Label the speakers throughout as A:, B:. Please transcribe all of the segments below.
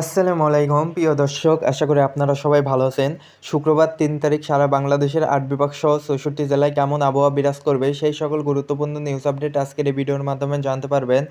A: আসসালামু আলাইকুম, প্রিয় দর্শক, আশা করি আপনারা সবাই ভালো আছেন। শুক্রবার তিন তারিখ সারা বাংলাদেশের আট বিভাগ সহ চৌষট্টি জেলায় কেমন আবহাওয়া বিরাজ করবে সেই সকল গুরুত্বপূর্ণ নিউজ আপডেট আজকের এই ভিডিওর মাধ্যমে জানতে পারবেন।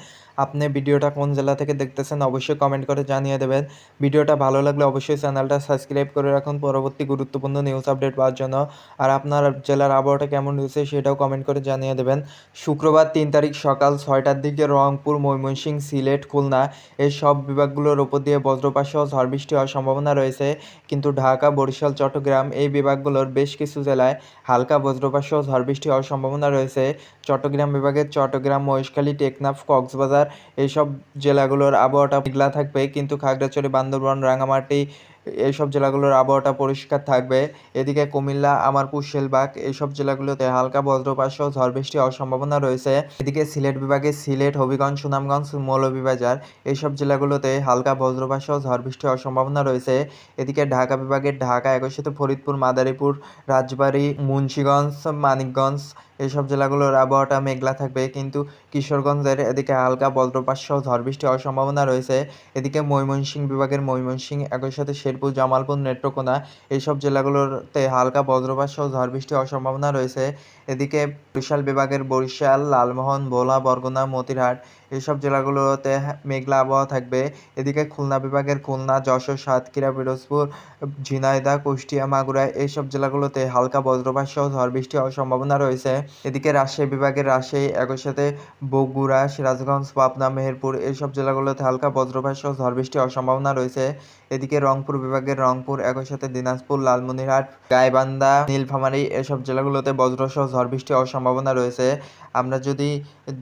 A: আপনি ভিডিওটা কোন জেলা থেকে দেখতেছেন অবশ্যই কমেন্ট করে জানিয়ে দেবেন। ভিডিওটা ভালো লাগলে অবশ্যই চ্যানেলটা সাবস্ক্রাইব করে রাখুন পরবর্তী গুরুত্বপূর্ণ নিউজ আপডেট পাওয়ার জন্য। আর আপনার জেলার আবহাওয়াটা কেমন রয়েছে সেটাও কমেন্ট করে জানিয়ে দেবেন। শুক্রবার তিন তারিখ সকাল ছয়টার দিকে রংপুর, ময়মনসিংহ, সিলেট, খুলনা, এই সব বিভাগগুলোর উপর দিয়ে বজ্রপাত ঝড় বৃষ্টি হওয়ার সম্ভাবনা রয়েছে। কিন্তু ঢাকা, বরিশাল, চট্টগ্রাম এই বিভাগগুলোর বেশ কিছু জেলায় হালকা বজ্রপাত ঝড় বৃষ্টি হওয়ার সম্ভাবনা রয়েছে। চট্টগ্রাম বিভাগের চট্টগ্রাম, মহেশখালী, টেকনাফ, কক্সবাজার এইসব জেলাগুলোর আবহাওয়াটা মেঘলা থাকবে। কিন্তু খাগড়াছড়ি, বান্দরবান রাঙামাটি এইসব জেলাগুলোর আবহাওয়াটা পরিষ্কার থাকবে। এদিকে কুমিল্লা, আমারপুর, শেলবাগ এইসব জেলাগুলোতে হালকা বজ্রপাত সহ ঝড় বৃষ্টি হওয়ার সম্ভাবনা রয়েছে। এদিকে সিলেট বিভাগে সিলেট, হবিগঞ্জ, সুনামগঞ্জ, মৌলভীবাজার এইসব জেলাগুলোতে হালকা বজ্রপাত সহ ঝড় বৃষ্টি হওয়ার সম্ভাবনা রয়েছে। এদিকে ঢাকা বিভাগের ঢাকা একই সাথে ফরিদপুর, মাদারীপুর, রাজবাড়ী, মুন্সিগঞ্জ, মানিকগঞ্জ এইসব জেলাগুলোর আবহাওয়াটা মেঘলা থাকবে, কিন্তু কিশোরগঞ্জের এদিকে হালকা বজ্রপাত সহ ঝড় বৃষ্টি হওয়ার সম্ভাবনা রয়েছে। এদিকে ময়মনসিংহ বিভাগের ময়মনসিংহ একই সাথে শেরপুর, জামালপুর, নেত্রকোনা এইসব জেলাগুলোতে হালকা বজ্রপাত সহ ঝড় বৃষ্টি হওয়ার সম্ভাবনা রয়েছে। এদিকে বরিশাল বিভাগের বরিশাল, লালমোহন, ভোলা, বরগুনা, মতিরহাট এইসব জেলাগুলোতে মেঘলা আবহাওয়া থাকবে। এদিকে খুলনা বিভাগের খুলনা, যশোর, সাতক্ষীরা, পিরোজপুর ঝিনাইদা কুষ্টিয়া, মাগুরা এইসব জেলাগুলোতে হালকা বজ্রপাত সহ ঝড় বৃষ্টি হওয়ার সম্ভাবনা রয়েছে। এদিকে রাজশাহী বিভাগের রাজশাহী একই সাথে বগুড়া, সিরাজগঞ্জ, পাবনা, মেহেরপুর এইসব জেলাগুলোতে হালকা বজ্রপাত সহ ঝড় বৃষ্টি হওয়ার সম্ভাবনা রয়েছে। এদিকে রংপুর বিভাগের রংপুর একই সাথে দিনাজপুর, লালমনিরহাট, গাইবান্ধা, নীলফামারী এসব জেলাগুলোতে বজ্রসহ ঝড় বৃষ্টি হওয়ার সম্ভাবনা রয়েছে। আমরা যদি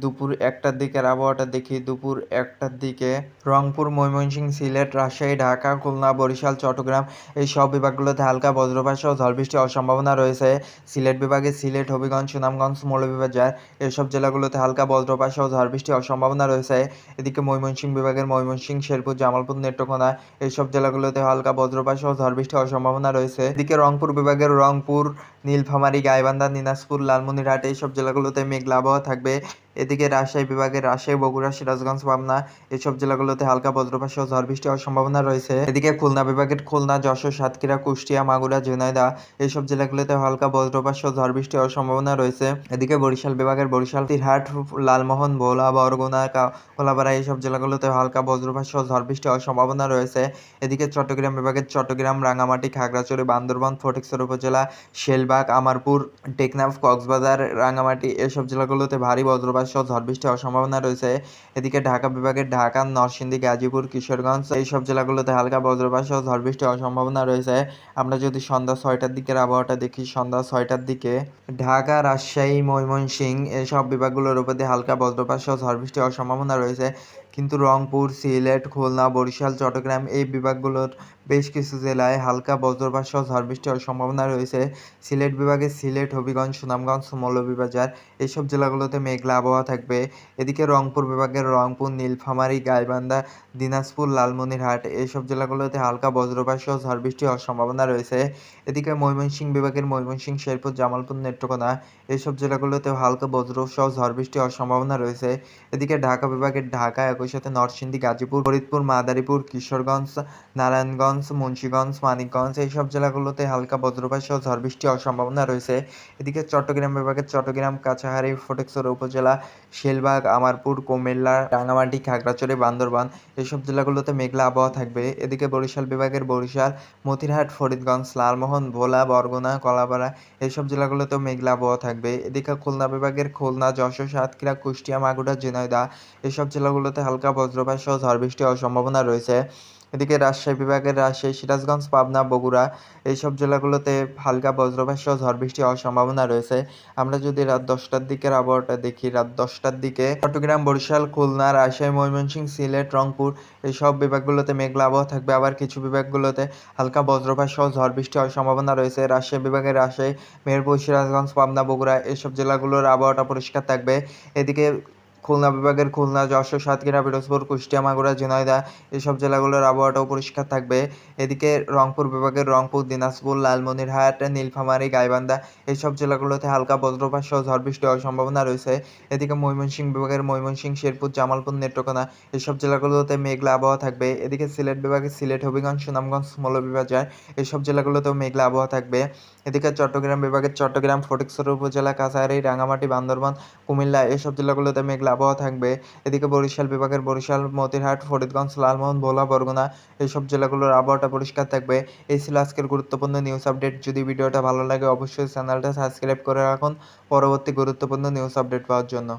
A: দুপুর একটার দিকের আবহাওয়াটা দেখি দুপুর একটার দিকে। রংপুর, ময়মনসিংহ, সিলেট, রাজশাহী, ঢাকা, খুলনা, বরিশাল, চট্টগ্রাম এই সব বিভাগগুলোতে হালকা বজ্রপাত সহ ঝড় বৃষ্টি হওয়ার সম্ভাবনা রয়েছে। সিলেট বিভাগে সিলেট, হবিগঞ্জ, সুনামগঞ্জ মৌলভীবাজার এসব জেলাগুলোতে হালকা বজ্রপাত সহ ঝড় বৃষ্টি হওয়ার সম্ভাবনা রয়েছে। এদিকে ময়মনসিংহ বিভাগের ময়মনসিংহ, শেরপুর, জামালপুর, নেত্রকোনা এইসব জেলাগুলোতে হালকা বজ্রপাত সহ ঝড় বৃষ্টি হওয়ার সম্ভাবনা রয়েছে। এদিকে রংপুর বিভাগের রংপুর, নীলফামারী, গাইবান্ধা, দিনাজপুর, লালমনিরহাট এইসব জেলাগুলোতে মেঘলা আবহাওয়া থাকবে। এদিকে রাজশাহী বিভাগের রাজশাহী, বগুড়া, সিরাজগঞ্জ, পাবনা এসব জেলাগুলোতে হালকা বজ্রপাত সহ ঝড় বৃষ্টি হওয়ার সম্ভাবনা রয়েছে। এদিকে খুলনা বিভাগের খুলনা, যশোর, সাতক্ষীরা, কুষ্টিয়া, মাগুরা ঝিনাইদহ এইসব জেলাগুলোতে হালকা বজ্রপাত সহ ঝড় বৃষ্টি হওয়ার সম্ভাবনা রয়েছে। এদিকে বরিশাল বিভাগের বরিশাল, তিরহাট, লালমোহন, ভোলা, বরগুনা কোলাপাড়া এইসব জেলাগুলোতে হালকা বজ্রপাত সহ ঝড় বৃষ্টি হওয়ার সম্ভাবনা রয়েছে। এদিকে চট্টগ্রাম বিভাগের চট্টগ্রাম রাঙামাটি খাগড়াছড়ি, বান্দরবান ফটিকসর উপজেলা, শেলবাগ, আমারপুর, টেকনাফ, কক্সবাজার রাঙামাটি এসব জেলাগুলোতে ভারী বজ্রপাত সহ ঝড় বৃষ্টি হওয়ার সম্ভাবনা রয়েছে। এদিকে ঢাকা বিভাগের ঢাকা, নরসিংদী, গাজীপুর, কিশোরগঞ্জ এইসব জেলাগুলোতে হালকা বজ্রপাত সহ ঝড় বৃষ্টি হওয়ার সম্ভাবনা রয়েছে। আমরা যদি সন্ধ্যা ছয়টার দিকের আবহাওয়াটা দেখি, সন্ধ্যা ছয়টার দিকে ঢাকা, রাজশাহী, ময়মনসিংহ এসব বিভাগগুলোর উপর দিয়ে হালকা বজ্রপাত সহ ঝড় বৃষ্টি হওয়ার সম্ভাবনা রয়েছে। কিন্তু রংপুর, সিলেট, খুলনা, বরিশাল, চট্টগ্রাম এই বিভাগগুলোর বেশ কিছু জেলায় হালকা বজ্রপাত সহ ঝড় বৃষ্টি হওয়ার সম্ভাবনা রয়েছে। সিলেট বিভাগে সিলেট, হবিগঞ্জ, সুনামগঞ্জ, মৌলভীবাজার এইসব জেলাগুলোতে মেঘলা আবহাওয়া থাকবে। এদিকে রংপুর বিভাগের রংপুর, নীলফামারী, গাইবান্ধা, দিনাজপুর, লালমনিরহাট এইসব জেলাগুলোতে হালকা বজ্রপাত সহ ঝড় বৃষ্টি হওয়ার সম্ভাবনা রয়েছে। এদিকে ময়মনসিংহ বিভাগের ময়মনসিংহ, শেরপুর, জামালপুর, নেত্রকোনা এইসব জেলাগুলোতে হালকা বজ্র সহ ঝড় বৃষ্টি হওয়ার সম্ভাবনা রয়েছে। এদিকে ঢাকা বিভাগের ঢাকা একই সাথে নরসিংদী, গাজীপুর, ফরিদপুর, মাদারীপুর, কিশোরগঞ্জ, নারায়ণগঞ্জ মুন্সিগঞ্জ, মানিকগঞ্জ, এইসব জেলাগুলোতে হালকা বজ্রপাত সহ ঝড় বৃষ্টি সম্ভাবনা রয়েছে। এদিকে চট্টগ্রাম বিভাগের চট্টগ্রাম, কাছাহারি ফটিকছড়ি উপজেলা, শেলবাগ, আমারপুর, কুমিল্লা রাঙামাটি খাগড়াছড়ি, বান্দরবান, এইসব জেলাগুলোতে মেঘলা আবহাওয়া থাকবে। এদিকে বরিশাল বিভাগের বরিশাল, মতিরহাট, ফরিদগঞ্জ, লালমোহন, ভোলা, বরগুনা, কলাপাড়া, এইসব জেলাগুলোতেও মেঘলা আবহাওয়া থাকবে। এদিকে খুলনা বিভাগের খুলনা, যশোর, সাতক্ষীরা, কুষ্টিয়া, মাগুরা ঝিনাইদহ এসব জেলাগুলোতে হালকা বজ্রপাত সহ ঝড় বৃষ্টি হওয়ার সম্ভাবনা রয়েছে। এদিকে রাজশাহী বিভাগের রাজশাহী, সিরাজগঞ্জ, পাবনা, বগুড়া এইসব জেলাগুলোতে হালকা সহ ঝড় বৃষ্টি হওয়ার সম্ভাবনা রয়েছে। আমরা যদি রাত দশটার দিকের আবহাওয়াটা দেখি, রাত দশটার দিকে চট্টগ্রাম, বরিশাল, খুলনা, রাজশাহী, ময়মনসিংহ, সিলেট, রংপুর এইসব বিভাগগুলোতে মেঘলা আবহাওয়া থাকবে। আবার কিছু বিভাগগুলোতে হালকা সহ ঝড় বৃষ্টি হওয়ার সম্ভাবনা রয়েছে। রাজশাহী বিভাগের রাজশাহী, মেহেরপুর, সিরাজগঞ্জ, পাবনা, বগুড়া এইসব জেলাগুলোর আবহাওয়াটা পরিষ্কার থাকবে। এদিকে খুলনা বিভাগের খুলনা, যশোর, সাতক্ষীরা, পিরোজপুর, কুষ্টিয়া, মাগুরা, ঝিনাইদহ এসব জেলাগুলোর আবহাওয়াটাও পরিষ্কার থাকবে। এদিকে রংপুর বিভাগের রংপুর, দিনাজপুর, লালমনিরহাট, নীলফামারী, গাইবান্ধা এসব জেলাগুলোতে হালকা বজ্রপাত সহ ঝড় বৃষ্টি হওয়ার সম্ভাবনা রয়েছে। এদিকে ময়মনসিংহ বিভাগের ময়মনসিংহ, শেরপুর, জামালপুর, নেত্রকোনা এসব জেলাগুলোতে মেঘলা আবহাওয়া থাকবে। এদিকে সিলেট বিভাগের সিলেট, হবিগঞ্জ, সুনামগঞ্জ মৌলভীবাজার এসব জেলাগুলোতেও মেঘলা আবহাওয়া থাকবে। এদিকে চট্টগ্রাম বিভাগের চট্টগ্রাম, ফটিকছড়ি উপজেলা, কাছাড়ি রাঙামাটি বান্দরবান, কুমিল্লা এসব জেলাগুলোতে মেঘলা আবহাওয়া থাকবে। এদিকে বরিশাল বিভাগের বরিশাল, মতিরহাট, ফরিদগঞ্জ, লালমোহন, ভোলা, বরগুনা এইসব জেলাগুলোর আবহাওয়াটা পরিষ্কার থাকবে। এই ছিল আজকের গুরুত্বপূর্ণ নিউজ আপডেট যদি ভিডিওটা ভালো লাগে, অবশ্যই চ্যানেলটা সাবস্ক্রাইব করে রাখুন। পরবর্তী গুরুত্বপূর্ণ নিউজ আপডেট পাওয়ার জন্য।